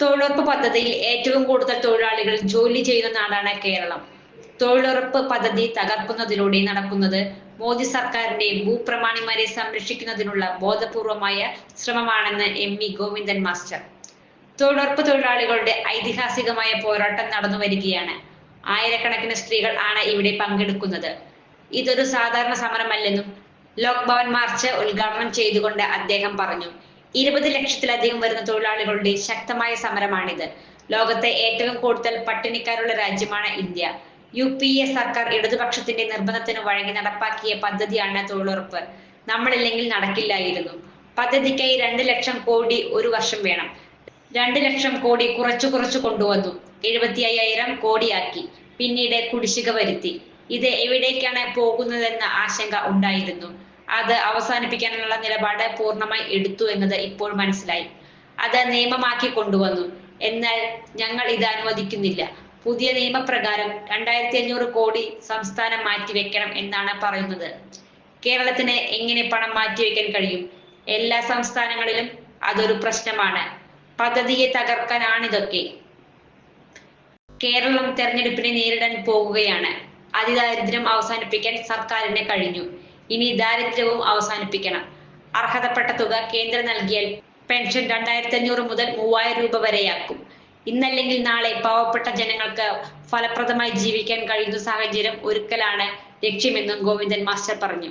തൊഴിലുറപ്പ് പദ്ധതിയിൽ ഏറ്റവും കൂടുതൽ തൊഴിലാളികൾ ജോലി ചെയ്യുന്ന നാടാണ് കേരളം. തൊഴിലുറപ്പ് പദ്ധതി തകർക്കുന്നതിലൂടെ നടക്കുന്നത് മോദി സർക്കാരിന്റെ ഭൂപ്രമാണിമാരെ സംരക്ഷിക്കുന്നതിനുള്ള ബോധപൂർവമായ ശ്രമമാണെന്ന് എം വി ഗോവിന്ദൻ മാസ്റ്റർ. തൊഴിലുറപ്പ് തൊഴിലാളികളുടെ ഐതിഹാസികമായ പോരാട്ടം നടന്നു വരികയാണ്. ആയിരക്കണക്കിന് സ്ത്രീകൾ ആണ് ഇവിടെ പങ്കെടുക്കുന്നത്. ഇതൊരു സാധാരണ സമരമല്ലെന്നും ലോക് ഭവൻ മാർച്ച് ഉദ്ഘാടനം ചെയ്തുകൊണ്ട് അദ്ദേഹം പറഞ്ഞു. ഇരുപത് ലക്ഷത്തിലധികം വരുന്ന തൊഴിലാളികളുടെ ശക്തമായ സമരമാണിത്. ലോകത്തെ ഏറ്റവും കൂടുതൽ പട്ടിണിക്കാരുള്ള രാജ്യമാണ് ഇന്ത്യ. യു പി എ സർക്കാർ ഇടതുപക്ഷത്തിന്റെ നിർബന്ധത്തിന് വഴങ്ങി നടപ്പാക്കിയ പദ്ധതിയാണ് തൊഴിലുറപ്പ്. നമ്മളില്ലെങ്കിൽ നടക്കില്ലായിരുന്നു. പദ്ധതിക്കായി രണ്ട് ലക്ഷം കോടി ഒരു വർഷം വേണം. രണ്ട് ലക്ഷം കോടി കുറച്ചു കുറച്ചു കൊണ്ടുവന്നു. എഴുപത്തി അയ്യായിരം കോടിയാക്കി. പിന്നീട് കുടിശ്ശിക വരുത്തി. ഇത് എവിടേക്കാണ് പോകുന്നതെന്ന ആശങ്ക ഉണ്ടായിരുന്നു. അത് അവസാനിപ്പിക്കാനുള്ള നിലപാട് പൂർണമായി എടുത്തു എന്നത് ഇപ്പോൾ മനസ്സിലായി. അത് നിയമമാക്കി കൊണ്ടുവന്നു. എന്നാൽ ഞങ്ങൾ ഇത് അനുവദിക്കുന്നില്ല. പുതിയ നിയമപ്രകാരം രണ്ടായിരത്തി അഞ്ഞൂറ് കോടി സംസ്ഥാനം മാറ്റിവെക്കണം എന്നാണ് പറയുന്നത്. കേരളത്തിന് എങ്ങനെ പണം മാറ്റിവെക്കാൻ കഴിയും? എല്ലാ സംസ്ഥാനങ്ങളിലും അതൊരു പ്രശ്നമാണ്. പദ്ധതിയെ തകർക്കാനാണിതൊക്കെ. കേരളം തെരഞ്ഞെടുപ്പിനെ നേരിടാൻ പോകുകയാണ് അതിദാരിദ്ര്യം അവസാനിപ്പിക്കാൻ സർക്കാരിന് കഴിഞ്ഞു. ഇനി ദാരിദ്ര്യവും അവസാനിപ്പിക്കണം. അർഹതപ്പെട്ട തുക കേന്ദ്രം നൽകിയാൽ പെൻഷൻ രണ്ടായിരത്തി അഞ്ഞൂറ് മുതൽ മൂവായിരം രൂപ വരെയാക്കും. ഇന്നല്ലെങ്കിൽ നാളെ പാവപ്പെട്ട ജനങ്ങൾക്ക് ഫലപ്രദമായി ജീവിക്കാൻ കഴിയുന്ന സാഹചര്യം ഒരുക്കലാണ് ലക്ഷ്യമെന്നും ഗോവിന്ദൻ മാസ്റ്റർ പറഞ്ഞു.